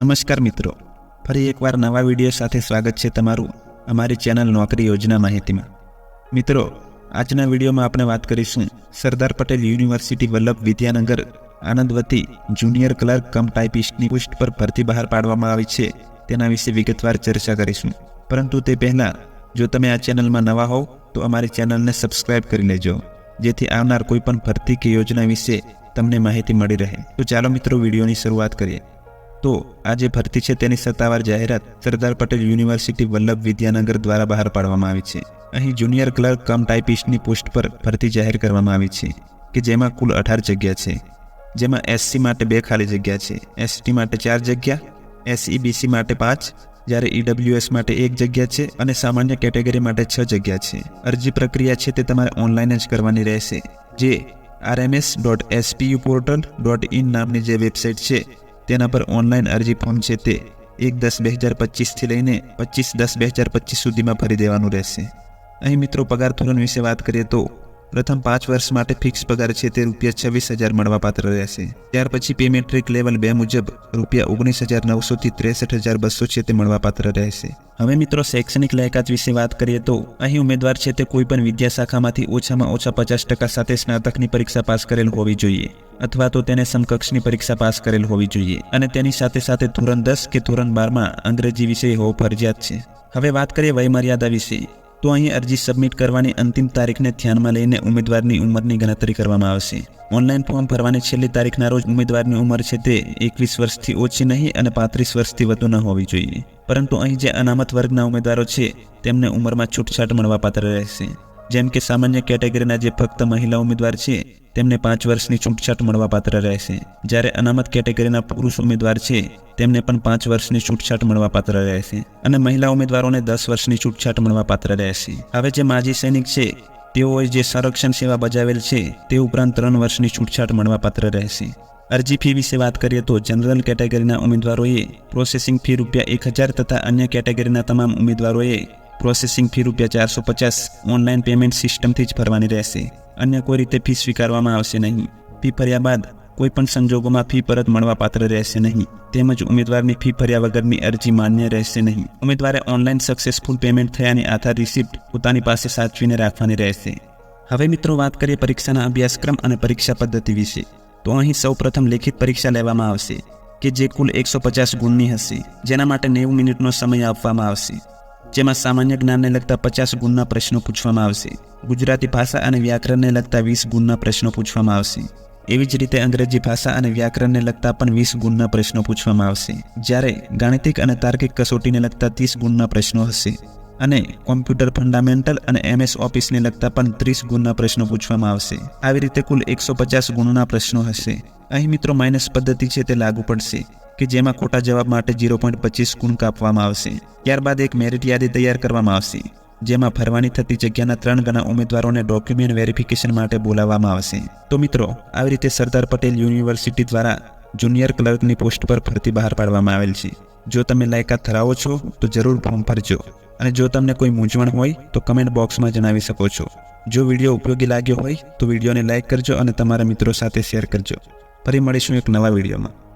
નમસ્કાર મિત્રો. ફરી એકવાર નવા વીડિયો સાથે સ્વાગત છે તમારું અમારી ચેનલ નોકરી યોજના માહિતીમાં. મિત્રો, આજના વિડીયોમાં આપણે વાત કરીશું સરદાર પટેલ યુનિવર્સિટી વલ્લભ વિદ્યાનગર આનંદવતી જુનિયર ક્લર્ક કમ ટાઈપિસ્ટની પોસ્ટ પર ભરતી બહાર પાડવામાં આવી છે. તેના વિશે વિગતવાર ચર્ચા કરીશું. પરંતુ તે પહેલાં, જો તમે આ ચેનલમાં નવા હોવ, તો અમારી ચેનલને સબસ્ક્રાઇબ કરી લેજો. જેથી આવનાર કોઈપણ ભરતી કે યોજના વિશે તમને માહિતી મળી રહે. તો ચાલો મિત્રો, વિડીયોની શરૂઆત કરીએ. તો આ જે ભરતી છે તેની સત્તાવાર જાહેરાત સરદાર પટેલ યુનિવર્સિટી વલ્લભ વિદ્યાનગર દ્વારા બહાર પાડવામાં આવી છે. અહીં જુનિયર ક્લર્ક કમ ટાઈપિસ્ટની પોસ્ટ પર ભરતી જાહેર કરવામાં આવી છે, કે જેમાં કુલ અઢાર જગ્યા છે. જેમાં એસસી માટે બે ખાલી જગ્યા છે. એસટી માટે ચાર જગ્યા એસઈબીસી માટે પાંચ, જ્યારે ઈડબ્લ્યુએસ માટે એક જગ્યા છે અને સામાન્ય કેટેગરી માટે છ જગ્યા છે. અરજી પ્રક્રિયા છે તે તમારે ઓનલાઈન જ કરવાની રહેશે. જે RMS dot SPU portal dot in નામની જે વેબસાઇટ છે તેના પર ઓનલાઈન અરજી ફોર્મ છે તે એક દસ બે હજાર પચીસથી લઈને પચીસ દસ બે હજાર પચીસ સુધીમાં ભરી દેવાનું રહેશે. અહીં મિત્રો પગાર ધોરણ વિશે વાત કરીએ તો પ્રથમ પાંચ વર્ષ માટે ફિક્સ પગાર છે તે રૂપિયા છવ્વીસ હજાર મળવાપાત્ર રહેશે. ત્યાર પછી પે મેટ્રિક લેવલ બે મુજબ રૂપિયા ઓગણીસ હજાર નવસોથી ત્રેસઠ હજાર બસો છે તે મળવાપાત્ર રહેશે. હવે મિત્રો શૈક્ષણિક લાયકાત વિશે વાત કરીએ તો અહીં ઉમેદવાર છે તે કોઈપણ વિદ્યાશાખામાંથી ઓછામાં ઓછા પચાસ ટકા સાથે સ્નાતકની પરીક્ષા પાસ કરેલ હોવી જોઈએ અથવા તો તેને સમકક્ષની પરીક્ષા પાસ કરેલ હોવી જોઈએ અને તેની સાથે સાથે ધોરણ દસ કે ધોરણ બારમાં અંગ્રેજી વિષય હોવો ફરજિયાત છે. હવે વાત કરીએ વયમર્યાદા વિશે. તો અહીં અરજી સબમિટ કરવાની અંતિમ તારીખને ધ્યાનમાં લઈને ઉમેદવારની ઉંમરની ગણતરી કરવામાં આવશે. ઓનલાઈન ફોર્મ ભરવાની છેલ્લી તારીખના રોજ ઉમેદવારની ઉંમર છે તે એકવીસ વર્ષથી ઓછી નહીં અને પાંત્રીસ વર્ષથી વધુ ન હોવી જોઈએ. પરંતુ અહીં જે અનામત વર્ગના ઉમેદવારો છે, તેમને ઉંમરમાં છૂટછાટ મળવાપાત્ર રહેશે. જેમ કે સામાન્ય કેટેગરીના જે ફક્ત મહિલા ઉમેદવાર છે તેમને પાંચ વર્ષની છૂટછાટ મળવાપાત્ર રહેશે. જ્યારે અનામત કેટેગરીના પુરુષ ઉમેદવાર છે, તેમને પણ પાંચ વર્ષની છૂટછાટ મળવાપાત્ર રહેશે અને મહિલા ઉમેદવારોને દસ વર્ષની છૂટછાટ મળવાપાત્ર રહેશે. હવે જે માજી સૈનિક છે, તેઓએ જે સંરક્ષણ સેવા બજાવેલ છે, તે ઉપરાંત ત્રણ વર્ષની છૂટછાટ મળવાપાત્ર રહેશે. અરજી ફી વિશે વાત કરીએ તો જનરલ કેટેગરીના ઉમેદવારોએ પ્રોસેસિંગ ફી રૂપિયા એક હજાર તથા અન્ય કેટેગરીના તમામ ઉમેદવારોએ પ્રોસેસિંગ ફી રૂપિયા ચારસો પચાસ ઓનલાઈન પેમેન્ટ સિસ્ટમથી જ ભરવાની રહેશે. અન્ય કોઈ રીતે ફી સ્વીકારવામાં આવશે નહીં. ફી ભર્યા બાદ કોઈ પણ સંજોગોમાં ફી પરત મળવાપાત્ર રહેશે નહીં. તેમજ ઉમેદવારની ફી ભર્યા વગરની અરજી માન્ય રહેશે નહીં. ઉમેદવારે ઓનલાઈન સક્સેસફુલ પેમેન્ટ થયાની આધાર રિસિપ્ટ પોતાની પાસે સાચવીને રાખવાની રહેશે. હવે મિત્રો વાત કરીએ પરીક્ષાના અભ્યાસક્રમ અને પરીક્ષા પદ્ધતિ વિશે. તો અહીં સૌપ્રથમ લેખિત પરીક્ષા લેવામાં આવશે, કે જે કુલ એકસો પચાસ ગુણની હશે, જેના માટે નેવું મિનિટનો સમય આપવામાં આવશે. જેમાં સામાન્ય જ્ઞાનને લગતા પચાસ ગુણના પ્રશ્નો પૂછવામાં આવશે. ગુજરાતી ભાષા અને વ્યાકરણને લગતા વીસ ગુણના પ્રશ્નો પૂછવામાં આવશે. એવી જ રીતે અંગ્રેજી ભાષા અને વ્યાકરણને લગતા પણ વીસ ગુણના પ્રશ્નો પૂછવામાં આવશે. જ્યારે ગાણિતિક અને તાર્કિક કસોટીને લગતા ત્રીસ ગુણના પ્રશ્નો હશે. અને કોમ્પ્યુટર ફંડામેન્ટલ અને એમએસ ઓફિસને લગતા પણ ત્રીસ ગુણના પ્રશ્નો પૂછવામાં આવશે. આવી રીતે કુલ એકસો પચાસ ગુણના પ્રશ્નો હશે. અહીં મિત્રો માઇનસ પદ્ધતિ છે તે લાગુ પડશે. કે જેમાં ખોટા જવાબ માટે ઝીરો પોઈન્ટ પચીસ ગુણ કાપવામાં આવશે. ત્યારબાદ એક મેરિટ યાદી તૈયાર કરવામાં આવશે, જેમાં ભરવાની થતી જગ્યાના ત્રણ ગણા ઉમેદવારોને ડોક્યુમેન્ટ વેરિફિકેશન માટે બોલાવવામાં આવશે. તો મિત્રો, આવી રીતે સરદાર પટેલ યુનિવર્સિટી દ્વારા જુનિયર ક્લર્કની પોસ્ટ પર ભરતી બહાર પાડવામાં આવેલ છે. જો તમે લાયકાત ધરાવો છો, તો જરૂર ફોર્મ ભરજો. અને જો તમને કોઈ મૂંઝવણ હોય, તો કમેન્ટ બોક્સમાં જણાવી શકો છો. જો વીડિયો ઉપયોગી લાગ્યો હોય, તો વિડીયોને લાઇક કરજો અને તમારા મિત્રો સાથે શેર કરજો. ફરી મળીશું એક નવા વિડીયોમાં.